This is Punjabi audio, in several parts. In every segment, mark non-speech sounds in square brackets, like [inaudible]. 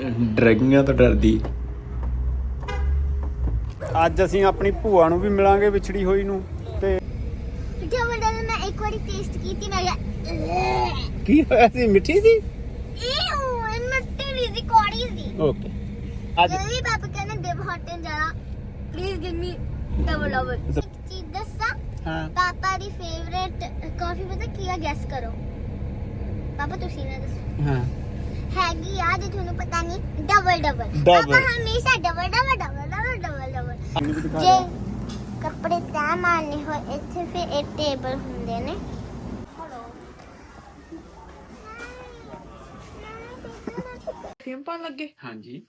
ਡਰੈਗੀਆਂ ਤੋਂ ਡਰਦੀ। ਅੱਜ ਅਸੀਂ ਆਪਣੀ ਭੂਆ ਨੂੰ ਵੀ ਮਿਲਾਂਗੇ ਵਿਛੜੀ ਹੋਈ ਨੂੰ ਤੇ ਡਬਲ ਡਬਲ ਮੈਂ ਇੱਕ ਵਾਰੀ ਟੇਸਟ ਕੀਤੀ ਮੈਂ ਕਿਹਾ ਕੀ ਹੋਇਆ ਸੀ? ਮਿੱਠੀ ਸੀ? ਇਹ ਮਿੱਟੀ ਨਹੀਂ ਸੀ ਕੌੜੀ ਸੀ। ਓਕੇ। ਅੱਜ ਵੀ ਪਾਪਾ ਕਹਿੰਦੇ ਦੇਵ ਹਟਨ ਜਾਣਾ ਪਲੀਜ਼ ਗਿਵ ਮੀ ਡਬਲ ਇੱਕ ਚੀਜ਼ ਦੱਸਾਂ? ਹਾਂ। ਪਾਪਾ ਦੀ ਫੇਵਰੇਟ ਕਾਫੀ ਪਤਾ ਕੀ ਆ? ਗੈਸ ਕਰੋ। ਪਾਪਾ ਤੁਸੀਂ ਨਾ ਦੱਸੋ। ਹਾਂ। ਹੈਗੀ ਆ ਜੇ ਤੁਹਾਨੂੰ ਪਤਾ ਨਹੀਂ ਡਬਲ ਡਬਲ Double. ਪਾਪਾ ਹਮੇਸ਼ਾ double double double double double double ਜੇ ਕੱਪੜੇ ਤੈਅ ਮਾਰਨੇ ਹੋਏ ਇੱਥੇ ਫਿਰ ਇਹ ਟੇਬਲ ਹੁੰਦੇ ਨੇ। ਪਰਫਿਊਮ ਪਾਉਣ ਲੱਗੇ? ਹਾਂਜੀ।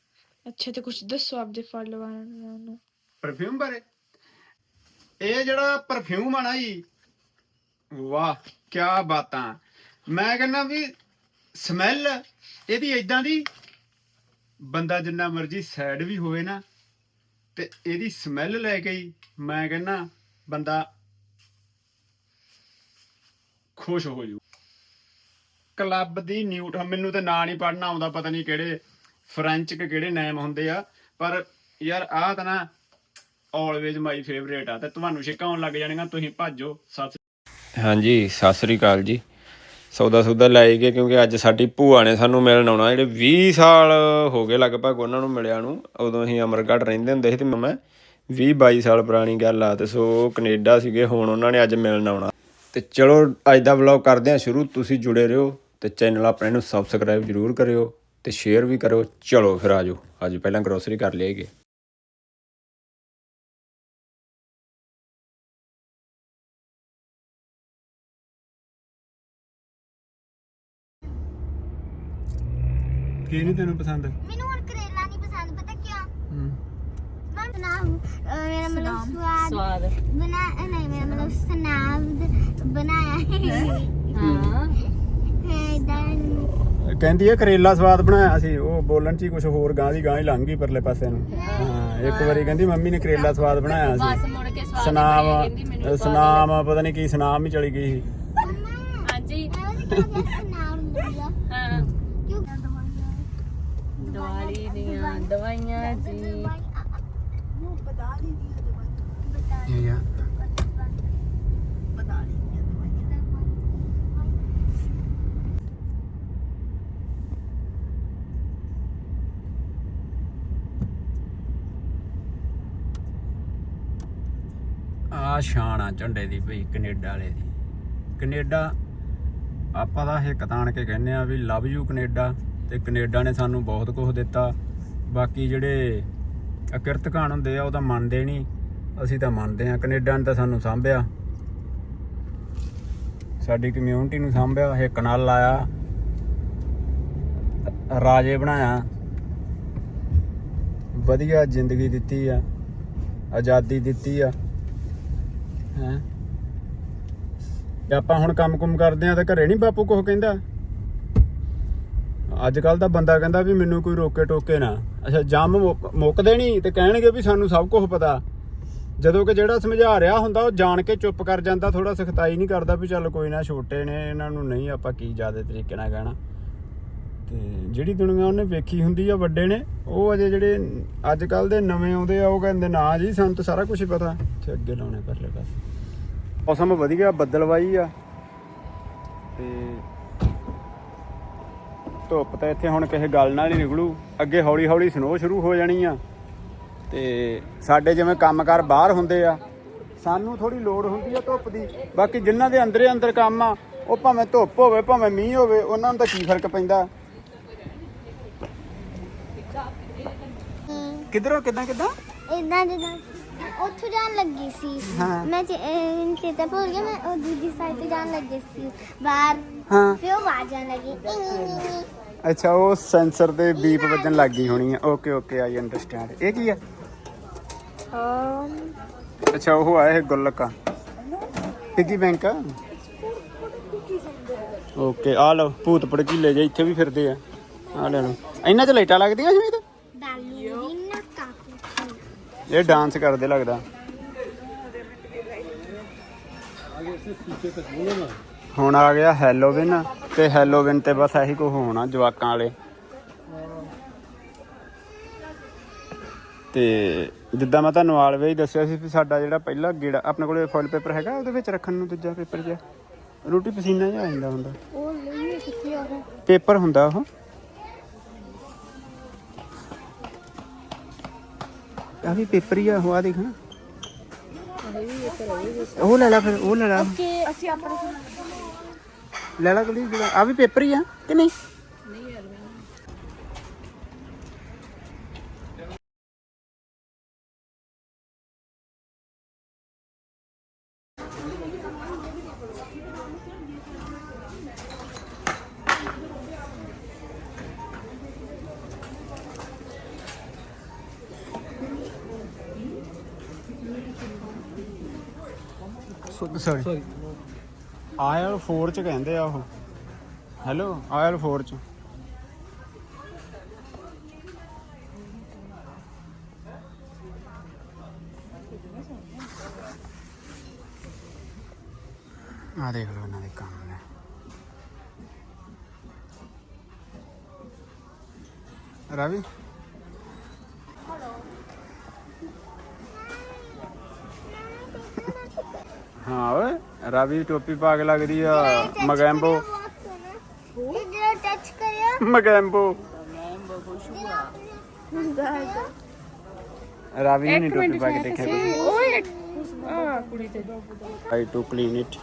ਅੱਛਾ ਤੇ ਕੁਝ ਦੱਸੋ ਆਪਦੇ ਫਾਲੋਅਰਾਂ ਨੂੰ। ਪਰਫਿਊਮ ਬਾਰੇ? ਇਹ ਜਿਹੜਾ ਪਰਫਿਊਮ ਆ ਨਾ ਜੀ ਵਾਹ ਕੀ ਬਾਤਾਂ। ਮੈਂ ਕਹਿੰਦਾ ਵੀ ਸਮੈਲ ਇਹਦੀ ਇਦਾਂ ਦੀ ਬੰਦਾ ਜਿੰਨਾ ਮਰਜ਼ੀ ਸੈਡ ਵੀ ਹੋਵੇ ਨਾ, ਤੇ ਇਹਦੀ ਸਮੈਲ ਲੈ ਕੇ ਹੀ ਮੈਂ ਕਹਿੰਦਾ ਬੰਦਾ ਖੁਸ਼ ਹੋ ਜੂ। ਕਲੱਬ ਦੀ ਨਿਊਟ ਮੈਨੂੰ ਤੇ ਨਾਂ ਨਹੀਂ ਪੜਨਾ ਆਉਂਦਾ, ਪਤਾ ਨਹੀਂ ਕਿਹੜੇ ਫ੍ਰੈਂਚ ਕੇ ਕਿਹੜੇ ਨੇਮ ਹੁੰਦੇ ਆ, ਪਰ ਯਾਰ ਆਹ ਤਾਂ ਨਾ ਆਲਵੇਜ਼ ਮਾਈ ਫੇਵਰੇਟ ਆ, ਤੇ ਤੁਹਾਨੂੰ ਛਿੱਕਾਂ ਆਉਣ ਲੱਗ ਜਾਣੀਆਂ, ਤੁਸੀਂ ਭੱਜੋ, ਸਤਿ ਹਾਂਜੀ, ਸਤਿ ਸ੍ਰੀ ਅਕਾਲ ਜੀ। ਸੌਦਾ ਸੌਦਾ ਲੈ ਗਏ ਕਿਉਂਕਿ ਅੱਜ ਸਾਡੀ ਭੂਆ ਨੇ ਸਾਨੂੰ ਮਿਲਣ ਆਉਣਾ। ਜਿਹੜੇ 20 ਸਾਲ ਹੋ ਗਏ ਲਗਭਗ ਉਹਨਾਂ ਨੂੰ ਮਿਲਿਆ ਨੂੰ, ਉਦੋਂ ਅਸੀਂ ਅਮਰਗੜ੍ਹ ਰਹਿੰਦੇ ਹੁੰਦੇ ਸੀ ਤੇ ਮੈਂ 20 22 ਸਾਲ ਪੁਰਾਣੀ ਗੱਲ ਆ, ਤੇ ਸੋ ਉਹ ਕੈਨੇਡਾ ਸੀਗੇ, ਹੁਣ ਉਹਨਾਂ ਨੇ ਅੱਜ ਮਿਲਣ ਆਉਣਾ। ਤੇ ਚਲੋ, ਅੱਜ ਦਾ ਵਲੌਗ ਕਰਦੇ ਹਾਂ ਸ਼ੁਰੂ, ਤੁਸੀਂ ਜੁੜੇ ਰਹੋ ਤੇ ਚੈਨਲ ਆਪਣੇ ਨੂੰ ਸਬਸਕ੍ਰਾਈਬ ਜਰੂਰ ਕਰਿਓ ਤੇ ਸ਼ੇਅਰ ਵੀ ਕਰੋ ਚਲੋ ਫਿਰ ਆਜੋ, ਅੱਜ ਪਹਿਲਾਂ ਗਰੋਸਰੀ ਕਰ ਲਈਏ ਕੀ ਨਹੀਂ ਤੈਨੂੰ ਪਸੰਦ? ਮੈਨੂੰ ਹੁਣ ਕਰੇਲਾ ਨਹੀਂ ਪਸੰਦ ਪਤਾ ਕਿਉਂ? ਮੈਂ ਮੇਰਾ ਮਤਲਬ ਸਵਾਦ ਸਵਾਦ। ਬਣਾ ਅ, ਨਹੀਂ ਮੇਰਾ ਮਤਲਬ ਸਨਾਬ ਬਣਾਇਆ ਹੈ। ਹਾਂ? ਕਹਿੰਦੀ ਹੈ ਕਰੇਲਾ ਸਵਾਦ ਬਣਾਇਆ ਸੀ ਉਹ ਬੋਲਣ ਚ ਹੀ ਕੁਝ ਹੋਰ ਗਾਂ ਦੀ ਗਾਂ ਹੀ ਲੰਘ ਗਈ ਪਰਲੇ ਪਾਸੇ ਨੂੰ। ਹਾਂ। ਇੱਕ ਵਾਰੀ ਕਹਿੰਦੀ ਮੰਮੀ ਨੇ ਕਰੇਲਾ ਸਵਾਦ ਬਣਾਇਆ ਬਸ ਸੀ ਮੁੜ ਕੇ ਸਵਾਦ ਸਨਾਮ ਸਨਾਮ ਪਤਾ ਨਹੀਂ ਕੀ ਸਨਾਮ ਹੀ ਚਲੀ ਗਈ ਸੀ। ਹਾਂਜੀ ਸਨਾਬ ਦਿਆ ਹਾਂ ਕਿਉਂ ਦਵਾਲੀ ਦੀਆਂ ਦਵਾਈਆਂ ਜੀ। ਆ ਸ਼ਾਨ ਆ ਝੰਡੇ ਦੀ ਭਈ ਕੈਨੇਡਾ ਵਾਲੇ ਦੀ। ਕੈਨੇਡਾ ਆਪਾਂ ਤਾਂ ਹਿੱਕ ਤਾਣ ਕੇ ਕਹਿੰਦੇ ਆ ਵੀ ਲਵ ਯੂ ਕੈਨੇਡਾ ਤੇ ਕੈਨੇਡਾ ਨੇ ਸਾਨੂੰ ਬਹੁਤ ਕੁਝ ਦਿੱਤਾ। ਬਾਕੀ ਜਿਹੜੇ ਅਕਿਰਤ ਕਾਨ ਹੁੰਦੇ ਆ, ਉਹ ਤਾਂ ਮੰਨਦੇ ਨਹੀਂ। ਅਸੀਂ ਤਾਂ ਮੰਨਦੇ ਆ ਕੈਨੇਡਾ ਨੇ ਤਾਂ ਸਾਨੂੰ ਸਾਂਭਿਆ। ਸਾਡੀ ਕਮਿਊਨਿਟੀ ਨੂੰ ਸਾਂਭਿਆ। ਹਿੱਕ ਨਾਲ ਲਾਇਆ। ਰਾਜੇ ਬਣਾਇਆ। ਵਧੀਆ ਜ਼ਿੰਦਗੀ ਦਿੱਤੀ ਆ। ਆਜ਼ਾਦੀ ਦਿੱਤੀ ਆ। ਹੈ? ਤੇ ਆਪਾਂ ਹੁਣ ਕੰਮ-ਕੁਮ ਕਰਦੇ ਆ ਤਾਂ ਘਰੇ ਨਹੀਂ ਬਾਪੂ ਕੁਝ ਕਹਿੰਦਾ? ਅੱਜ ਕੱਲ ਤਾਂ ਬੰਦਾ ਕਹਿੰਦਾ ਵੀ ਮੈਨੂੰ ਕੋਈ ਰੋਕੇ ਟੋਕੇ ਨਾ। ਅੱਛਾ, ਜੰਮ ਮੁੱਕ- ਮੁੱਕਦੇ ਨਹੀਂ ਤੇ ਕਹਿਣਗੇ ਵੀ ਸਾਨੂੰ ਸਭ ਕੁਝ ਪਤਾ। ਜਦੋਂ ਕਿ ਜਿਹੜਾ ਸਮਝਾ ਰਿਹਾ ਹੁੰਦਾ ਉਹ ਜਾਣ ਕੇ ਚੁੱਪ ਕਰ ਜਾਂਦਾ ਥੋੜਾ ਸਖਤਾਈ ਨਹੀਂ ਕਰਦਾ ਵੀ ਚੱਲ ਕੋਈ ਨਾ ਛੋਟੇ ਨੇ, ਇਹਨਾਂ ਨੂੰ ਨਹੀਂ ਆਪਾਂ ਕੀ ਜ਼ਿਆਦਾ ਤਰੀਕੇ ਨਾਲ ਕਹਿਣਾ। ਤੇ ਜਿਹੜੀ ਦੁਨੀਆ ਉਹਨੇ ਵੇਖੀ ਹੁੰਦੀ ਆ ਵੱਡੇ ਨੇ, ਉਹ ਅਜੇ ਜਿਹੜੇ ਅੱਜ ਕੱਲ ਦੇ ਨਵੇਂ ਆਉਂਦੇ ਆ, ਉਹ ਕਹਿੰਦੇ ਨਾ ਜੀ, ਸਾਨੂੰ ਤਾਂ ਸਾਰਾ ਕੁਝ ਹੀ ਪਤਾ। ਤੇ ਅੱਗੇ ਲਾਉਣੇ ਪਰਲੇ ਪਾਸੇ। ਮੌਸਮ ਵਧੀਆ, ਬੱਦਲਵਾਈ ਆ। ਤੇ ਧੁੱਪ ਤਾਂ ਇੱਥੇ ਹੁਣ ਕਿਸੇ ਗੱਲ ਨਾਲ ਹੀ ਨਿਕਲੂ। ਅੱਗੇ ਹੌਲੀ ਹੌਲੀ ਸਨੋ ਸ਼ੁਰੂ ਹੋ ਜਾਣੀ ਆ। ਤੇ ਸਾਡੇ ਜਿਵੇਂ ਕੰਮਕਾਰ ਬਾਹਰ ਹੁੰਦੇ ਆ ਸਾਨੂੰ ਥੋੜੀ ਲੋੜ ਹੁੰਦੀ ਆ ਧੁੱਪ ਦੀ। ਬਾਕੀ ਜਿਨ੍ਹਾਂ ਦੇ ਅੰਦਰੇ ਅੰਦਰ ਕੰਮ ਆ ਉਹ ਭਾਵੇਂ ਧੁੱਪ ਹੋਵੇ ਭਾਵੇਂ ਮੀਂਹ ਹੋਵੇ ਉਹਨਾਂ ਨੂੰ ਤਾਂ ਕੀ ਫ਼ਰਕ ਪੈਂਦਾ? ਕਿਧਰੋਂ ਕਿਦਾਂ ਕਿਦਾਂ? ਇਦਾਂ ਜਿੱਦਾਂ ਉੱਥੋਂ ਜਾਣ ਲੱਗੀ ਸੀ। ਹਾਂ। ਮੈਂ ਚੇ- ਅਹ ਚੇਤਾ ਭੁੱਲ ਗਿਆ ਮੈਂ ਉਹ ਦੂਜੀ ਸਾਈਡ ਤੇ ਜਾਣ ਲੱਗੀ ਸੀ। ਬਾਹਰ। ਹਾਂ। ਫਿਰ ਉਹ ਆਵਾਜ਼ ਆਉਣ ਲੱਗੀ। ਅੱਛਾ ਉਹ ਸੈਂਸਰ ਤੇ ਬੀਪ ਵੱਜਣ ਲੱਗ ਗਈ ਹੋਣੀ ਆ। ਓਕੇ ਓਕੇ ਆਈ ਅੰਡਰਸਟੈਂਡ ਇਹ ਕੀ ਆ? ਅੱਛਾ ਉਹ ਆਇਆ ਇਹ ਗੁੱਲਕਾ ਪਿੱਗੀ ਬੈਂਕ ਓਕੇ ਆ ਲਓ ਭੂਤ ਪੜਕੀਲੇ ਜੇ ਇੱਥੇ ਵੀ ਫਿਰਦੇ ਆ। ਆ ਲੈ ਲਓ। ਇਹਨਾਂ 'ਚ ਲਾਈਟਾਂ ਲੱਗਦੀਆਂ ਜਿਵੇਂ ਤੇ ਬਾਲੂਰੀਨਾ ਕਾਪੂਚੀਨੋ ਇਹ ਡਾਂਸ ਕਰਦੇ ਲੱਗਦਾ। ਹੁਣ ਆ ਗਿਆ ਹੈਲੋਵਿਨ ਤੇ ਹੈਲੋਵਿਨ ਤੇ ਬਸ ਇਹੀ ਕੁਝ ਹੋਣਾ ਜਵਾਕਾਂ ਵਾਲੇ। ਤੇ ਜਿੱਦਾਂ ਮੈਂ ਤੁਹਾਨੂੰ ਆਲਵੇ ਹੀ ਦੱਸਿਆ ਸੀ ਵੀ ਸਾਡਾ ਜਿਹੜਾ ਪਹਿਲਾ ਗੇੜਾ ਆਪਣੇ ਕੋਲੇ ਫੋਇਲ ਪੇਪਰ ਹੈਗਾ ਉਹਦੇ ਵਿੱਚ ਰੱਖਣ ਨੂੰ ਦੂਜਾ ਪੇਪਰ ਜਿਹਾ। ਰੋਟੀ ਪਸੀਨਾ ਜਿਹਾ ਆ ਜਾਂਦਾ ਹੁੰਦਾ। ਉਹ ਲਈ ਕਿੱਥੇ ਆ ਪੇਪਰ ਹੁੰਦਾ ਉਹ। ਆ ਵੀ ਪੇਪਰ ਹੀ ਆ ਉਹ ਆ ਦੇਖ ਨਾ। ਉਹ ਲੈ ਲੈ ਫਿਰ ਉਹ ਲੈ ਲੈ। ਅਸੀਂ ਆਪਣਾ ਲੈ ਲੈ ਗਲੀ ਆ ਵੀ ਪੇਪਰ ਹੀ ਆ ਕਿ ਨਹੀਂ? ਸੌਰੀ ਆਇਲ 4 ਚ ਕਹਿੰਦੇ ਆ ਉਹ। ਹੈਲੋ ਆਇਲ 4 ਚ। ਆ ਦੇਖ ਲਓ ਇਹਨਾਂ ਦੇ ਕੰਮ ਨੇ। ਰਵੀ? ਹਾਂ, ਓਏ। ਰਵੀ ਦੀ ਟੋਪੀ ਪਾ ਕੇ ਲੱਗਦੀ ਆ ਮਗੈਂਬੋ। ਇਧਰ ਟੱਚ ਕਰਿਓ ਮਗੈਂਬੋ। ਰਵੀ ਨੇ ਟੋਪੀ ਪਾ ਕੇ ਦੇਖਿਆ ਕੁਝ ਓਏ ਆ ਕੁੜੀ ਤੇ। I to clean it.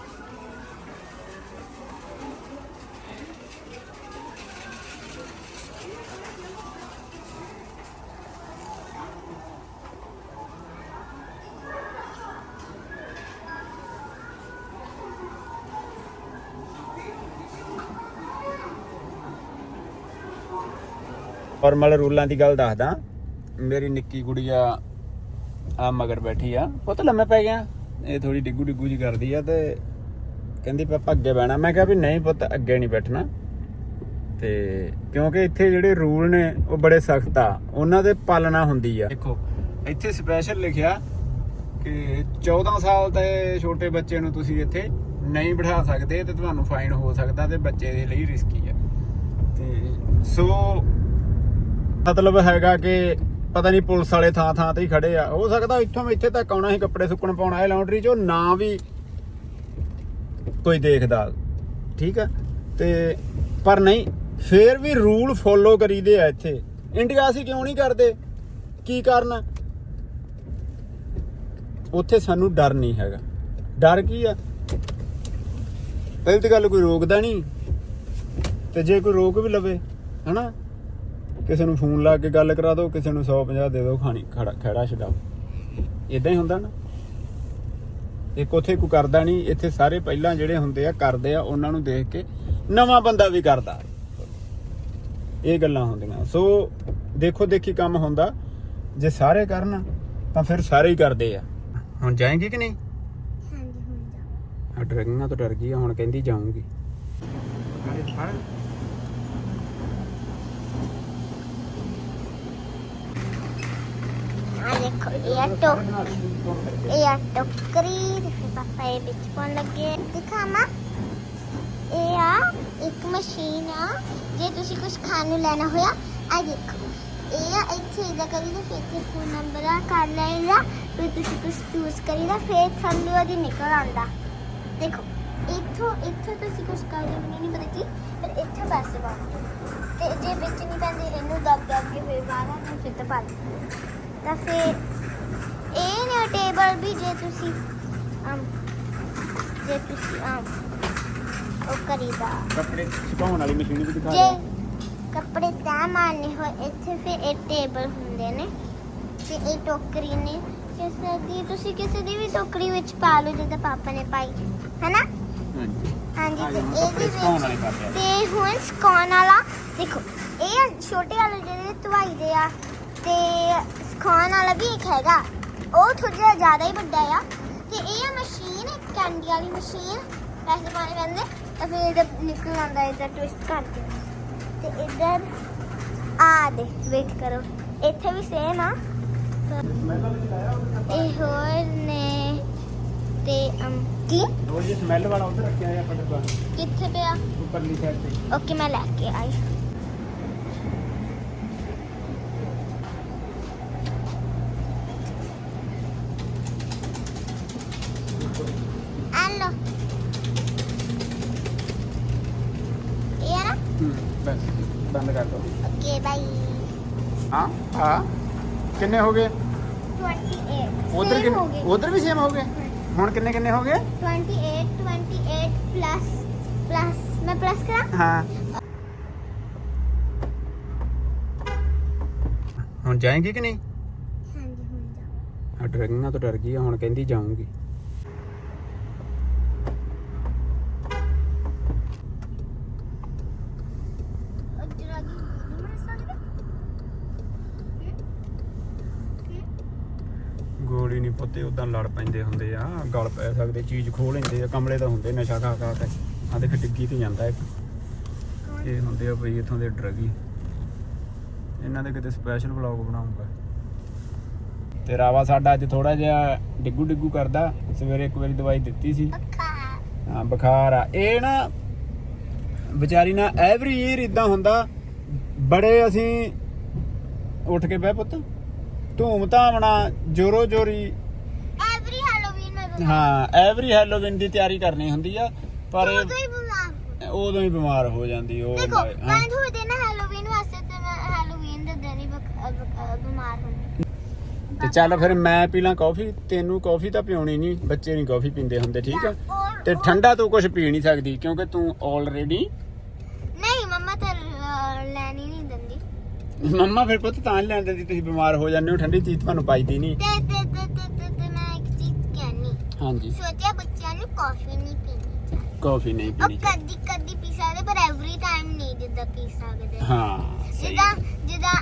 Formal ਰੂਲਾਂ ਦੀ ਗੱਲ ਦੱਸਦਾ। ਮੇਰੀ ਨਿੱਕੀ ਗੁੜੀਆ ਆ ਮਗਰ ਬੈਠੀ ਆ। ਪੁੱਤ ਲੰਮੇ ਪੈ ਗਿਆ। ਇਹ ਥੋੜੀ ਡਿੱਗੂ ਡਿੱਗੂ ਜੀ ਕਰਦੀ ਆ ਤੇ ਕਹਿੰਦੀ ਪਾਪਾ ਅੱਗੇ ਬਹਿਣਾ। ਮੈਂ ਕਿਹਾ ਵੀ ਨਹੀਂ ਪੁੱਤ, ਅੱਗੇ ਨਹੀਂ ਬੈਠਣਾ। ਤੇ ਕਿਉਂਕਿ ਇੱਥੇ ਜਿਹੜੇ ਰੂਲ ਨੇ, ਉਹ ਬੜੇ ਸਖਤ ਆ। ਉਹਨਾਂ ਦੇ ਪਾਲਣਾ ਹੁੰਦੀ ਆ। ਦੇਖੋ, ਇੱਥੇ ਸਪੈਸ਼ਲ ਲਿਖਿਆ ਕਿ 14 ਸਾਲ ਦੇ ਛੋਟੇ ਬੱਚੇ ਨੂੰ ਤੁਸੀਂ ਇੱਥੇ ਨਹੀਂ ਬਿਠਾ ਸਕਦੇ ਤੇ ਤੁਹਾਨੂੰ ਫਾਈਨ ਹੋ ਸਕਦਾ ਤੇ ਬੱਚੇ ਦੇ ਲਈ ਰਿਸਕੀ ਆ। ਤੇ ਸੋ ਮਤਲਬ ਹੈਗਾ ਕਿ ਪਤਾ ਨਹੀਂ ਪੁਲਿਸ ਵਾਲੇ ਥਾਂ ਥਾਂ ਤੇ ਹੀ ਖੜੇ ਆ। ਹੋ ਸਕਦਾ ਇੱਥੋਂ ਵੀ ਇੱਥੇ ਤੱਕ ਆਉਣਾ ਸੀ, ਕੱਪੜੇ ਸੁੱਕਣ ਪਾਉਣ ਆਏ ਲਾਉਂਡਰੀ 'ਚ, ਉਹ ਨਾ ਵੀ ਕੋਈ ਦੇਖਦਾ। ਠੀਕ ਆ? ਤੇ ਪਰ ਨਹੀਂ, ਫੇਰ ਵੀ ਰੂਲ ਫੋਲੋ ਕਰੀਦੇ ਆ ਇੱਥੇ। ਇੰਡੀਆ ਅਸੀਂ ਕਿਉਂ ਨਹੀਂ ਕਰਦੇ? ਕੀ ਕਾਰਨ? ਉੱਥੇ ਸਾਨੂੰ ਡਰ ਨਹੀਂ ਹੈਗਾ। ਡਰ ਕੀ ਆ? ਪਹਿਲੀ ਤਾਂ ਗੱਲ ਕੋਈ ਰੋਕਦਾ ਨਹੀਂ। ਤੇ ਜੇ ਕੋਈ ਰੋਕ ਵੀ ਲਵੇ, ਹਨਾ? ਕਿਸੇ ਨੂੰ ਫੋਨ ਲਾ ਕੇ ਗੱਲ ਕਰਾ ਦਿਓ ਕਿਸੇ ਨੂੰ 150 ਦੇ ਦਿਓ ਖਾਣੀ ਖੜਾ ਖੜਾ ਛਡਾਓ। ਇਦਾਂ ਹੀ ਹੁੰਦਾ ਨਾ। ਇੱਕ ਉੱਥੇ ਕੋਈ ਕਰਦਾ ਨਹੀਂ ਇੱਥੇ ਸਾਰੇ ਪਹਿਲਾਂ ਜਿਹੜੇ ਹੁੰਦੇ ਆ ਕਰਦੇ ਆ ਉਹਨਾਂ ਨੂੰ ਦੇਖ ਕੇ ਨਵਾਂ ਬੰਦਾ ਵੀ ਕਰਦਾ। ਇਹ ਗੱਲਾਂ ਹੁੰਦੀਆਂ। ਸੋ ਦੇਖੋ ਦੇਖੀ ਕੰਮ ਹੁੰਦਾ। ਜੇ ਸਾਰੇ ਕਰਨ ਤਾਂ ਫਿਰ ਸਾਰੇ ਹੀ ਕਰਦੇ ਆ। ਹੁਣ ਜਾਏਂਗੇ ਕਿ ਨਹੀਂ? ਹਾਂਜੀ ਹੁੰਦਾ ਆ ਡਰਗੀਆਂ ਤੋਂ ਡਰ ਗਈ ਹੁਣ ਕਹਿੰਦੀ ਜਾਊਂਗੀ। ਆ ਦੇਖੋ, ਇਹ ਆ ਟੋਕ, ਇਹ ਆ ਟੋਕਰੀ ਤੇ ਪਾਪਾ ਇਹ ਵਿੱਚ ਪਾਉਣ ਲੱਗੇ ਦਿਖਾਵਾਂ। ਇਹ ਆ ਇੱਕ ਮਸ਼ੀਨ ਆ, ਜੇ ਤੁਸੀਂ ਕੁਝ ਖਾਣ ਨੂੰ ਲੈਣਾ ਹੋਇਆ, ਆ ਦੇਖੋ। ਇਹ ਆ ਇੱਥੇ ਇਹਦਾ ਕਰੀਦਾ, ਫਿਰ ਇੱਥੇ ਫੋਨ ਨੰਬਰ ਆ, ਕਰ ਲੈਣਾ ਫਿਰ ਤੁਸੀਂ ਕੁਝ ਚੂਜ਼ ਕਰੀਦਾ, ਫਿਰ ਥੱਲੇ ਉਹਦੀ ਨਿਕਲ ਆਉਂਦਾ। ਦੇਖੋ, ਇੱਥੋਂ ਇੱਥੋਂ ਤੁਸੀਂ ਕੁਝ ਕਰਦੇ ਮੈਨੂੰ ਨਹੀਂ ਪਤਾ ਕੀ, ਪਰ ਇੱਥੇ ਪੈਸੇ ਪਾਉਂਦੇ ਤੇ ਜੇ ਵਿੱਚ ਨਹੀਂ ਪੈਂਦੇ, ਇਹਨੂੰ ਦਬ ਦਬ ਕੇ ਫਿਰ ਬਾਹਰ ਆ ਫਿਰ ਤਾਂ ਪਾ ਤਾਂ ਫਿਰ ਇਹ ਨੇ ਟੇਬਲ ਵੀ ਜੇ ਤੁਸੀਂ ਅਮ ਜੇ ਤੁਸੀਂ ਅਮ ਉਹ ਕਰੀਦਾ। ਕੱਪੜੇ ਸੁਕਾਉਣ ਵਾਲੀ ਮਸ਼ੀਨ ਵੀ ਦਿਖਾ ਜੇ ਦਿਓ। ਕੱਪੜੇ ਤੈਅ ਮਾਰਨੇ ਹੋਏ ਇੱਥੇ ਫਿਰ ਇਹ ਟੇਬਲ ਹੁੰਦੇ ਨੇ। ਤੇ ਇਹ ਟੋਕਰੀ ਨੇ। ਕਿਸੇ ਦੀ ਤੁਸੀਂ ਕਿਸੇ ਦੀ ਵੀ ਟੋਕਰੀ ਵਿੱਚ ਪਾ ਲਓ ਜਿੱਦਾਂ ਪਾਪਾ ਨੇ ਪਾਈ ਹੈਨਾ? ਹਾਂਜੀ। ਹਾਂਜੀ ਤੇ ਇਹਦੇ ਵਿੱਚ। ਤੇ ਹੁਣ ਸਕਾਉਣ ਵਾਲਾ ਦੇਖੋ ਇਹ ਛੋਟੇ ਵਾਲੇ ਜਿਹੜੇ ਧਵਾਈ ਦੇ ਆ ਤੇ ਸਕਾਉਣ ਵਾਲਾ ਵੀ ਇੱਕ ਹੈਗਾ। ਉਹ ਥੋੜਾ ਜਿਹਾ ਜ਼ਿਆਦਾ ਹੀ ਵੱਡਾ ਆ। ਤੇ ਇਹ ਆ ਮਸ਼ੀਨ ਕੈਂਡੀ ਵਾਲੀ ਮਸ਼ੀਨ ਪੈਸੇ ਪਾਣੇ ਪੈਂਦੇ ਤਾਂ ਫਿਰ ਇਹਦਾ ਨਿਕਲ ਆਉਂਦਾ ਇਹਦਾ ਟਵਿਸਟ ਕਰਦੇ ਤੇ ਇਧਰ ਆ ਦੇ ਵੇਟ ਕਰੋ। ਇੱਥੇ ਵੀ ਸੇਮ ਆ। ਇਹ ਹੋਰ ਨੇ ਤੇ ਅਮ ਕੀ ਉਹ ਜੀ ਸਮੈਲ ਵਾਲਾ ਉੱਧਰ ਰੱਖਿਆ ਹੈ ਆਪਾਂ ਡੱਬਾ ਕਿੱਥੇ ਪਿਆ? ਉੱਪਰਲੀ ਸਾਈਡ ਤੇ। ਓਕੇ ਮੈਂ ਲੈ ਕੇ ਆਈ ਬੰਦ ਕਰ ਦੋ ਓਕੇ ਬਾਈ ਹਾਂ ਹਾਂ। ਕਿੰਨੇ ਹੋ ਗਏ? 28 ਉਧਰ Same ਹੋ ਕਿੰਨੇ ਗਏ। ਉਧਰ ਵੀ ਸੇਮ ਹੋ ਗਏ? ਹੁਣ ਕਿੰਨੇ ਕਿੰਨੇ ਹੋ ਗਏ? 28 28 ਪਲੱਸ ਪਲੱਸ ਮੈਂ ਪਲੱਸ ਕਰਾਂ? ਹਾਂ। ਹੁਣ ਜਾਏਗੀ ਕਿ ਨਹੀਂ? ਹਾਂਜੀ ਹੁਣ ਜਾ ਆ ਡਰਿੰਗਾਂ ਤੋਂ ਡਰ ਗਈ ਆ, ਹੁਣ ਕਹਿੰਦੀ ਜਾਊਂਗੀ ਉੱਧਰ ਆ ਗਈ ਨਹੀਂ ਮਰ ਸਕਦਾ ਗੋਲੀ ਉਦਾਂ ਲੜ ਪੈਂਦੇ ਹੁੰਦੇ ਆ, ਗਲ ਪੈ ਸਕਦੇ, ਚੀਜ਼ ਖੋਹ ਲੈਂਦੇ ਆ, ਕਮਲੇ ਦਾ ਹੁੰਦੇ, ਨਸ਼ਾ ਖਾ ਖਾ ਕੇ ਆ ਦੇਖ ਡਿੱਗੀ ਤੇ ਜਾਂਦਾ ਇੱਕ। ਇਹ ਹੁੰਦੇ ਆ ਬਈ ਇਥੋਂ ਦੇ ਡਰਗੀ। ਇਹਨਾਂ ਦੇ ਕਿਤੇ ਸਪੈਸ਼ਲ ਵਲੌਗ ਬਣਾਉਂਗਾ। ਤੇ ਰਾਵਾ ਸਾਡਾ ਅੱਜ ਥੋੜਾ ਜਿਹਾ ਡਿੱਗੂ ਡਿੱਗੂ ਕਰਦਾ, ਸਵੇਰੇ ਇੱਕ ਵਾਰੀ ਦਵਾਈ ਦਿੱਤੀ ਸੀ। ਹਾਂ, ਬੁਖਾਰ ਆ। ਇਹ ਨਾ, ਵਿਚਾਰੀ ਨਾ ਐਵਰੀ ਈਅਰ ਇਦਾਂ ਹੁੰਦਾ, ਬੜੇ ਅਸੀਂ ਉੱਠ ਕੇ ਬਹਿ ਪੁੱਤ ਧੂਮ ਧਾਮਣਾ ਜੋਰੋ ਜੋਰੀ ਐਵਰੀ ਹੈਲੋਵੀਨ ਮੈਂ ਬਿਮਾਰ ਹਾਂ ਐਵਰੀ ਹੈਲੋਵਿਨ ਦੀ ਤਿਆਰੀ ਕਰਨੀ ਹੁੰਦੀ ਆ ਪਰ ਉਦੋਂ ਹੀ ਬਿਮਾਰ ਹੋ- ਉਦੋਂ ਹੀ ਬਿਮਾਰ ਹੋ ਜਾਂਦੀ ਉਹ ਦੇਖੋ my- ਹਾਂ। ਬੰਦ ਹੋ ਦੇ ਨਾ ਹੈਲੋਵੀਨ ਵਾਸਤੇ ਤੇ ਮੈਂ ਹੈਲੋਵੀਨ ਦੇ ਦਿਨ ਹੀ ਬਕ- ਅ- ਬਕ- ਅ- ਬਿਮਾਰ ਹੁੰਦੀ। ਤੇ ਚੱਲ ਫਿਰ ਮੈਂ ਪੀ ਲਾਂ ਕਾਫੀ ਤੈਨੂੰ ਕਾਫੀ ਤਾਂ ਪਿਉਣੀ ਨਹੀਂ ਬੱਚੇ ਨਹੀਂ ਕਾਫੀ ਪੀਂਦੇ ਹੁੰਦੇ ਠੀਕ ਆ? ਔਰ- ਤੇ ਠੰਡਾ ਤੂੰ ਕੁਝ ਪੀ ਨਹੀਂ ਸਕਦੀ ਕਿਉਂਕਿ ਤੂੰ ਆਲਰੇਡੀ ਨਹੀਂ ਮੰਮਾ ਤਾਂ ਅ, ਲੈਣੀ ਨਹੀਂ ਦਿੰਦੀ। ਮੰਮਾ ਫਿਰ ਪੁੱਤ ਤਾਂ ਨੀ ਲੈਣ ਦਿੰਦੀ ਤੁਸੀਂ ਬਿਮਾਰ ਹੋ ਜਾਂਦੇ ਹੋ ਠੰਡੀ ਚੀਜ਼ ਤੁਹਾਨੂੰ ਪਾਈਦੀ ਨਹੀਂ ਤੇ ਤੇ- ਤੇ ਮੈਂ ਇੱਕ ਚੀਜ਼ ਕਹਿਣੀ ਹਾਂਜੀ। ਸੋਚਿਆ ਬੱਚਿਆਂ ਨੂੰ ਕਾਫੀ ਨਹੀਂ ਪੀਣੀ ਚਾਹੀਦੀ। ਕਾਫੀ ਨਹੀਂ ਉਹ ਪੀਣੀ ਕਦੀ ਕਦੀ ਪੀ ਸਕਦੇ ਪਰ ਐਵਰੀ ਟਾਈਮ ਨਹੀਂ ਜਿੱਦਾਂ ਪੀ ਸਕਦੇ। ਹਾਂ ਸਹੀ ਜਿੱਦਾਂ ਜਿੱਦਾਂ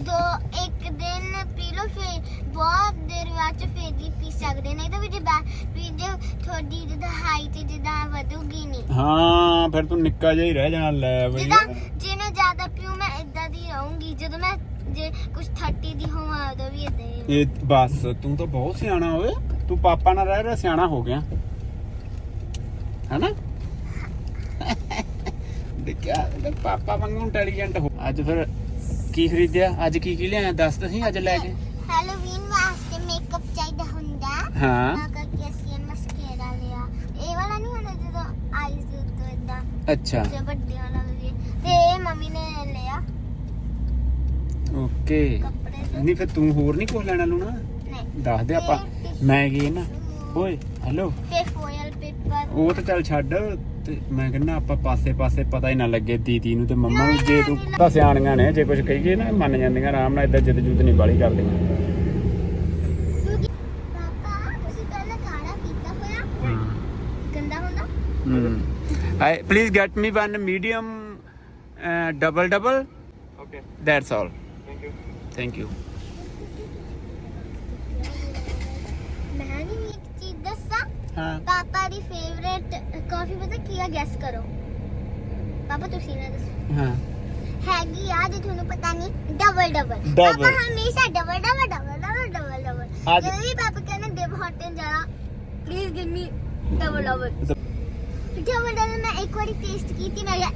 ਦੋ ਇੱਕ ਦਿਨ ਪੀ ਲਓ ਫਿਰ ਬਹੁਤ ਦੇਰ ਬਾਅਦ ਚ ਫਿਰ ਵੀ ਪੀ ਸਕਦੇ। ਨਹੀਂ ਤਾਂ ਵੀ ਜੇ ਬਾ- ਵੀ ਜੇ ਤੁਹਾਡੀ ਜਿੱਦਾਂ ਹਾਈਟ ਜਿੱਦਾਂ ਵਧੂਗੀ ਨਹੀਂ। ਹਾਂ ਫਿਰ ਤੂੰ ਨਿੱਕਾ ਜਿਹਾ ਹੀ ਰਹਿ ਜਾਣਾ ਲੈ ਬਈ। ਜਿੱਦਾਂ ਜੇ ਮੈਂ ਜ਼ਿਆਦਾ ਪੀਉ ਮੈਂ ਇਦਾਂ ਦੀ ਰਹੂੰਗੀ। ਜਦੋਂ ਮੈਂ ਜੇ ਕੁਝ 30 ਦੀ ਹੋਵਾਂ ਉਦੋਂ ਵੀ ਇਦਾਂ ਹੀ ਇਹ ਬਸ ਤੂੰ ਤਾਂ ਬਹੁਤ ਸਿਆਣਾ ਓਏ। ਤੂੰ ਪਾਪਾ ਨਾਲ ਰਹਿ ਰਿਹਾ ਸਿਆਣਾ ਹੋ ਗਿਆ। ਹੈਨਾ? ਦੇਖਿਆ ਤੇ ਪਾਪਾ ਵਾਂਗੂ ਇੰਟੈਲੀਜੈਂਟ ਹੋ। ਅੱਜ ਫਿਰ ਕੀ ਖਰੀਦਿਆ? ਅੱਜ ਕੀ ਕੀ ਲਿਆਇਆ? ਦੱਸ ਤੁਸੀਂ ਅੱਜ ਲੈ ਕੇ। ਹੈਲੋਵੀਨ ਵਾਸਤੇ ਮੇਕਅਪ ਚਾਹੀਦਾ ਹੁੰਦਾ। ਹਾਂ। ਤਾਂ ਕਰਕੇ ਅਸੀਂ ਮਸਕੇਰਾ ਲਿਆ। ਇਹ ਵਾਲਾ ਨਹੀਂ ਹੁੰਦਾ ਜਦੋਂ ਆਈਜ਼ ਦੇ ਉੱਤੇ ਇਦਾਂ ਅੱਛਾ। ਜੇ ਲੱਗਦੀ ਹੈ। ਤੇ ਇਹ ਮੰਮੀ ਨੇ ਲਿਆ। ਓਕੇ। ਕੱਪੜੇ ਦੇ। ਨਹੀਂ ਫਿਰ ਤੂੰ ਹੋਰ ਨਹੀਂ ਕੁਝ ਲੈਣਾ ਲੂਣਾ? ਨਹੀਂ। ਦੱਸ ਦੇ ਆਪਾਂ। ਗਈ ਨਾ ਓਏ ਹੈਲੋ ਤੇ ਫੋਇਲ ਪੇਪਰ ਉਹ ਤਾਂ ਚੱਲ ਛੱਡ ਤੇ ਮੈਂ ਕਹਿੰਦਾ ਆਪਾਂ ਪਾਸੇ ਪਾਸੇ ਪਤਾ ਹੀ ਨਾ ਲੱਗੇ ਦੀਦੀ ਨੂੰ ਤੇ ਮੰਮਾ ਨੂੰ ਜੇ ਤੂੰ ਤਾਂ ਸਿਆਣੀਆਂ ਨੇ ਜੇ ਕੁਝ ਕਹੀਏ ਨਾ ਮੰਨ ਜਾਂਦੀਆਂ ਆਰਾਮ ਨਾਲ ਇਦਾਂ ਜਿੱਦ ਜੁੱਦ ਨਹੀਂ ਬਾਲੀ ਕਰਦੀਆਂ ਪਾਪਾ ਤੁਸੀਂ ਪਹਿਲਾਂ ਖਾਣਾ ਪੀਤਾ ਹੋਇਆ? ਗੰਦਾ ਹੁੰਦਾ? ਹਮ I please get me one medium double double okay that's all thank you thank you ਮੈਂ ਨਹੀਂ ਇੱਕ ਚੀਜ਼ ਦੱਸਾਂ? ਹਾਂ। ਪਾਪਾ ਦੀ ਫੇਵਰੇਟ ਕਾਫੀ ਪਤਾ ਕੀ ਆ? ਗੈਸ ਕਰੋ। ਪਾਪਾ ਤੁਸੀਂ ਨਾ ਦੱਸੋ। ਹਾਂ। ਹੈਗੀ ਆ ਜੇ ਤੁਹਾਨੂੰ ਪਤਾ ਨਹੀਂ ਡਬਲ ਡਬਲ Double. ਪਾਪਾ ਹਮੇਸ਼ਾ double double double double double double ਅੱਜ- ਜਦੋਂ ਵੀ ਪਾਪਾ ਕਹਿੰਦੇ ਡਿਵ ਹਟਨ ਜਾਣਾ please give me double double double double ਮੈਂ ਇੱਕ ਵਾਰੀ ਟੇਸਟ ਕੀਤੀ ਮੈਂ ਕਿਹਾ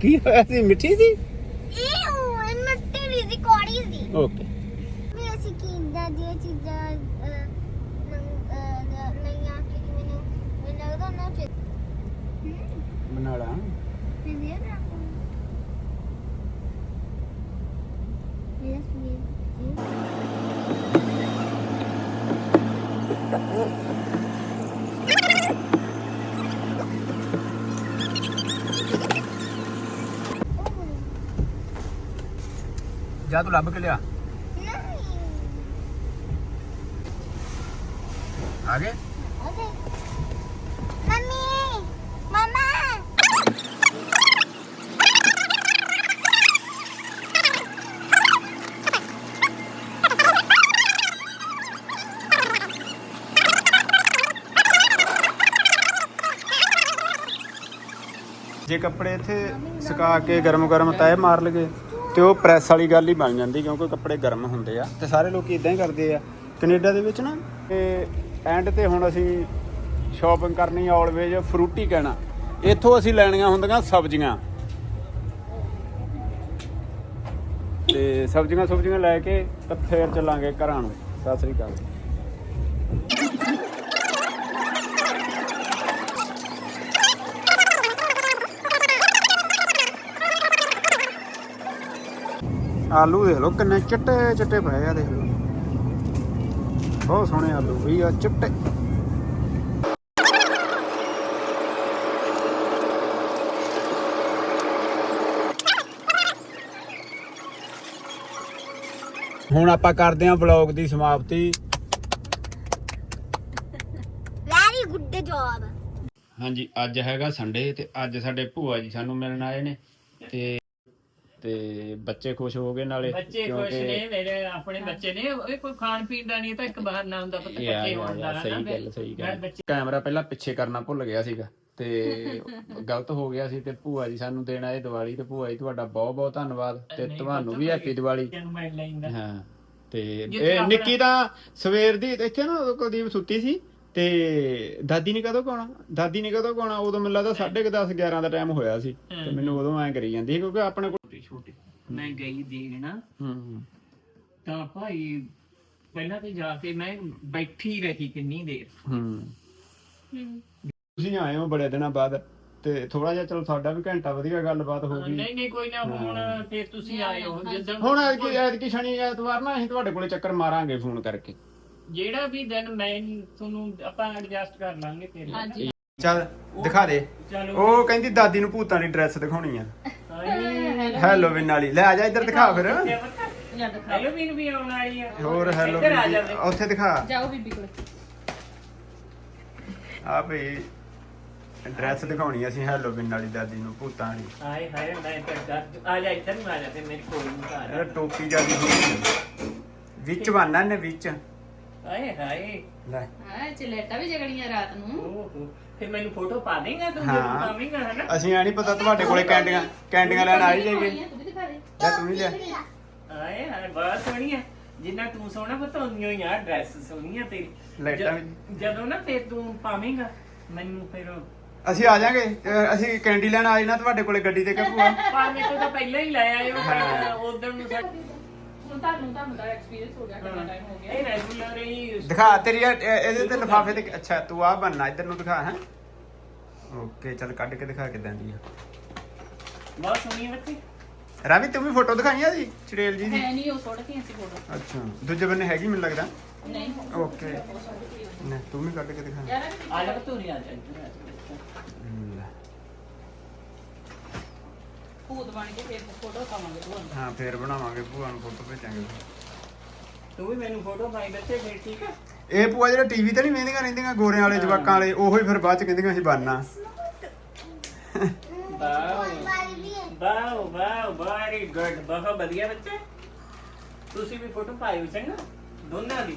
ਕੀ ਹੋਇਆ ਸੀ? ਮਿੱਠੀ ਸੀ? ਇਹ ਉਹ ਮਿੱਟੀ ਦੀ ਕੋੜੀ ਸੀ। ਓਕੇ ਵੀ ਅਸੀਂ ਕੀ ਇਦਾਂ ਦੀਆਂ ਚੀਜ਼ਾਂ ਅਹ, ఉన్నాడా jatuh lah bekal ya? Nah. Oke. Okay. ਜੇ ਕੱਪੜੇ ਇੱਥੇ ਸੁਕਾ ਕੇ ਗਰਮ ਗਰਮ ਤੈ ਮਾਰ ਲਗੇ ਤੇ ਉਹ ਪ੍ਰੈਸ ਵਾਲੀ ਗੱਲ ਹੀ ਬਣ ਜਾਂਦੀ, ਕਿਉਂਕਿ ਕੱਪੜੇ ਗਰਮ ਹੁੰਦੇ ਆ ਤੇ ਸਾਰੇ ਲੋਕੀ ਇਦਾਂ ਹੀ ਕਰਦੇ ਆ। ਕੈਨੇਡਾ ਦੇ ਵਿੱਚ ਨਾ, ਤੇ ਐਂਡ ਤੇ ਹੁਣ ਅਸੀਂ ਸ਼ਾਪਿੰਗ ਕਰਨੀ ਆਲਵੇਜ ਫਰੂਟੀ ਕਹਿਣਾ। ਇੱਥੋਂ ਅਸੀਂ ਲੈਣੀਆਂ ਹੁੰਦੀਆਂ ਸਬਜ਼ੀਆਂ। ਤੇ ਸਬਜ਼ੀਆਂ ਸਬਜ਼ੀਆਂ ਲੈ ਕੇ ਤਾਂ ਫੇਰ ਚੱਲਾਂਗੇ ਘਰਾਂ ਨੂੰ। ਸਤਿ ਸ੍ਰੀ ਅਕਾਲ। ਆਲੂ ਦੇਖ ਲਓ ਕਿੰਨੇ ਚਿੱਟੇ ਚਿੱਟੇ ਪਏ ਆ ਦੇਖ ਲਓ। ਬਹੁਤ ਸੋਹਣੇ ਆਲੂ ਵੀ ਆ ਚਿੱਟੇ। ਹੁਣ ਆਪਾਂ ਕਰਦੇ ਆਂ ਵਲੌਗ ਦੀ ਸਮਾਪਤੀ। Very good job. ਹਾਂਜੀ ਅੱਜ ਹੈਗਾ ਸੰਡੇ ਤੇ ਅੱਜ ਸਾਡੇ ਭੂਆ ਜੀ ਸਾਨੂੰ ਮਿਲਣ ਆਏ ਨੇ ਤੇ ਤੇ ਬੱਚੇ ਖੁਸ਼ ਹੋ ਗਏ ਨਾਲੇ ਬੱਚੇ ਖੁਸ਼ ਨੇ ਮੇਰੇ ਆਪਣੇ ਬੱਚੇ ਨੇ ਇਹ ਕੋਈ ਖਾਣ ਪੀਣ ਦਾ ਨਹੀਂ ਤਾਂ ਇੱਕ ਬਹਾਨਾ ਹੁੰਦਾ ਪਤਾ ਯਾਰ, ਬੱਚੇ ਯਾਰ, ਹੋਣ ਦਾ ਯਾਰ, ਸਹੀ ਗੱਲ ਸਹੀ ਗੱਲ। ਬੱਚੇ ਕੈਮਰਾ ਪਹਿਲਾਂ ਪਿੱਛੇ ਕਰਨਾ ਭੁੱਲ ਗਿਆ ਸੀਗਾ ਤੇ [laughs] ਗਲਤ ਹੋ ਗਿਆ ਸੀ ਤੇ ਭੂਆ ਜੀ ਸਾਨੂੰ ਦੇਣ ਆਏ ਦੀਵਾਲੀ ਤੇ ਭੂਆ ਜੀ ਤੁਹਾਡਾ ਬਹੁਤ ਬਹੁਤ ਧੰਨਵਾਦ ਤੇ ਤੁਹਾਨੂੰ ਵੀ ਹੈਪੀ ਦੀਵਾਲੀ। ਨੂੰ ਮੈਂ ਲੈਂਦਾ ਹਾਂ ਤੇ ਇਹ ਨਿੱਕੀ ਤਾਂ ਸਵੇਰ ਦੀ ਇੱਥੇ ਨਾ ਕੁਲਦੀਪ ਸੁੱਤੀ ਸੀ ਤੇ ਦਾਦੀ ਨੇ ਕਦੋਂ ਕੋਣਾ? ਦਾਦੀ ਨੇ ਕਦੋਂ ਕੋਣਾ? ਉਦੋਂ ਮੈਨੂੰ ਲੱਗਦਾ 10:30 11 ਦਾ ਟਾਈਮ ਹੋਇਆ ਸੀ। ਤੇ ਮੈਨੂੰ ਉਦੋਂ ਐਂ ਕਰੀ ਜਾਂਦੀ ਸੀ ਕਿਉਂਕਿ ਆਪਣੇ ਕੋਲ ਛੋਟੇ ਮੈਂ ਗਈ ਦੇਣ। ਹੂੰ ਤਾਂ ਭਾਈ ਪਹਿਲਾਂ ਤੇ ਜਾ ਕੇ ਮੈਂ ਬੈਠੀ ਰਹੀ ਕਿੰਨੀ ਦੇਰ। ਹੂੰ। ਤੁਸੀਂ ਆਏ ਹੋ ਬੜੇ ਦਿਨਾਂ ਬਾਅਦ ਤੇ ਥੋੜਾ ਜਿਹਾ ਚਲੋ ਸਾਡਾ ਵੀ ਘੰਟਾ ਵਧੀਆ ਗੱਲਬਾਤ ਹੋ ਗਈ। ਨਹੀਂ ਨਹੀਂ ਕੋਈ ਨਾ ਹੁਣ ਫਿਰ ਤੁਸੀਂ ਆਏ ਹੋ। ਜਦੋਂ ਹੁਣ ਐਤਕੀ ਐਤਕੀ ਸ਼ਨੀ ਐਤਵਾਰ ਨਾ ਅਸੀਂ ਤੁਹਾਡੇ ਕੋਲੇ ਚੱਕਰ ਮਾਰਾਂਗੇ ਫੋਨ ਕਰਕੇ। ਜਿਹੜਾ ਵੀ ਦਿਨ ਮੈਂ ਤੁਹਾਨੂੰ ਆਪਾਂ ਐਡਜਸਟ ਕਰ ਲਾਂਗੇ ਫਿਰ। ਹਾਂਜੀ। ਚੱਲ ਦਿਖਾ ਦੇ। ਚਲੋ। ਉਹ ਕਹਿੰਦੀ ਦਾਦੀ ਨੂੰ ਭੂਤਾਂ ਦੀ ਡਰੈਸ ਦਿਖਾਉਣੀ ਆ। ਹੈਲੋਵਿਨ ਵਾਲੀ ਲੈ ਆ ਜਾ ਇੱਧਰ ਦਿਖਾ ਫਿਰ। ਹੈਲੋਵੀਨ ਵੀ ਆਉਣ ਵਾਲੀ ਆ। ਹੋਰ ਇੱਧਰ ਆ ਹੈਲੋਵਿਨ ਜਾਂਦੇ ਉੱਥੇ ਦਿਖਾ। ਜਾਓ ਬੀਬੀ ਕੋਲ। ਆ ਭਈ ਡਰੈਸ ਦਿਖਾਉਣੀ ਅਸੀਂ ਹੈਲੋਵਿਨ ਵਾਲੀ ਦਾਦੀ ਨੂੰ ਭੂਤਾਂ ਵਾਲੀ ਹਾਏ ਹਾਏ ਮੈਂ ਤਾਂ ਡਰ ਆ ਜਾ ਇੱਧਰ ਨੂੰ ਆ ਜਾ ਤੇ ਮੇਰੇ ਕੋਲ ਨੂੰ ਆ ਟੋਪੀ ਹੋਈ ਵਿੱਚ ਬੰਨਣਾ ਨੇ ਵਿੱਚ। ਹਾਏ ਹਾਏ। ਲੈ। ਹਾਂ ਚਲੇਟਾ ਵੀ ਜਗਣੀਆਂ ਰਾਤ ਨੂੰ। ਓਹੋ ਫਿਰ ਮੈਨੂੰ ਫੋਟੋ ਪਾ ਦੇਗਾ ਤੂੰ ਹਾਂ। ਜਦੋਂ ਪਾਵੇਂਗਾ ਹਨਾ? ਅਸੀਂ ਐ ਨਹੀਂ ਪਤਾ ਤੁਹਾਡੇ ਕੋਲੇ ਕੈਂਡੀਆਂ ਕੈਂਡੀਆਂ ਲੈਣ ਆਈ ਜਾਈਏ। ਤੂੰ ਵੀ ਦਿਖਾ ਦੇ ਲੈ ਤੂੰ ਵੀ ਲੈ। ਹਾਏ ਹਾਏ ਬਹੁਤ ਸੋਹਣੀ ਆ ਜਿੰਨਾ ਤੂੰ ਸੋਹਣਾ ਬਤਾਉਂਦੀ ਹੀ ਆ ਡਰੈਸ ਸੋਹਣੀ ਆ ਤੇਰੀ। ਲਾਈਟਾਂ ਜਦ- ਜਦੋਂ ਨਾ ਫਿਰ ਤੂੰ ਪਾਵੇਂਗਾ ਮੈਨੂੰ ਫਿਰ ਅਸੀਂ ਆ ਜਾਾਂਗੇ। ਅਸੀਂ ਕੈਂਡੀ ਲੈਣ ਆ ਜਾਣਾ ਤੁਹਾਡੇ ਕੋਲੇ ਗੱਡੀ ਤੇ ਕਿ ਭੂਆ? ਪਾਵੇਂ ਤੋਂ ਤਾਂ ਪਹਿਲਾਂ ਹੀ ਲੈ ਆਇਓ ਉਦੋਂ ਨੂੰ ਸਾ- ਹੁਣ ਤੁਹਾਨੂੰ ਤੁਹਾਨੂੰ ਦਾ ਐਕਸਪੀਰੀਅੰਸ ਹੋ ਗਿਆ ਕਿੰਨਾ ਟਾਈਮ ਹੋ ਗਿਆ। ਇਹ ਰੈਗੂਲਰ ਹੀ ਦਿਖਾ ਤੇਰੀ ਇਹ- ਇਹ- ਇਹਦੇ ਤੇ ਲਿਫਾਫੇ ਤੇ। ਅੱਛਾ ਤੂੰ ਆ ਬੰਨਣਾ ਇੱਧਰ ਨੂੰ ਦਿਖਾ ਹੈ। ਓਕੇ ਚੱਲ ਕੱਢ ਕੇ ਦਿਖਾ ਕਿਦਾਂ ਦੀ ਆ। ਬਹੁਤ ਸੋਹਣੀ ਆ ਬੱਚੀ। ਰਾਵੀ ਤੂੰ ਵੀ ਫੋਟੋ ਦਿਖਾਈਆਂ ਸੀ ਚੜੇਲ ਜੀ ਦੀ? ਹੈ ਨਹੀਂ ਉਹ ਸੁੱਟਤੀਆਂ ਸੀ ਫੋਟੋ। ਅੱਛਾ ਦੂਜੇ ਬੰਨੇ ਹੈਗੀ ਮੈਨੂੰ ਲੱਗਦਾ। ਨਹੀਂ। ਓਕੇ ਨੇ ਤੂੰ ਵੀ ਕੱਢ ਕੇ ਦਿਖਾ। ਯਾਰ ਇਹ ਆ ਜਾ ਤੂੰ ਨਹੀਂ ਆ ਜਾ ਇੱਧਰ ਆ ਜਾ। ਲੈ। ਭੂਤ ਬਣ ਕੇ ਫਿਰ ਫੋਟੋ ਪਾਵਾਂਗੇ ਤੁਹਾਨੂੰ ਹਾਂ ਫੇਰ ਬਣਾਵਾਂਗੇ ਭੂਆ ਨੂੰ ਫੋਟੋ ਭੇਜਾਂਗੇ। ਤੂੰ ਵੀ ਮੈਨੂੰ ਫੋਟੋ ਪਾਈ ਬੱਚੇ ਫਿਰ ਠੀਕ ਆ? ਇਹ ਭੂਆ ਜਿਹੜੇ ਟੀਵੀ ਤੇ ਨਹੀਂ ਵੇਂਦੀਆਂ ਰਹਿੰਦੀਆਂ ਗੋਰਿਆਂ ਵਾਲੇ ਜਵਾਕਾਂ ਵਾਲੇ ਉਹੋ ਹੀ ਫਿਰ ਬਾਅਦ ਚ ਕਹਿੰਦੀਆਂ ਅਸੀਂ ਬਣਨਾ। ਵਾਓ ਵਾਓ ਵੈਰੀ ਗੁੱਡ ਬਹੁਤ ਵਧੀਆ ਬੱਚੇ। ਤੁਸੀਂ ਵੀ ਫੋਟੋ ਪਾਇਓ ਚੰਗਾ। ਦੋਨਾਂ ਦੀ।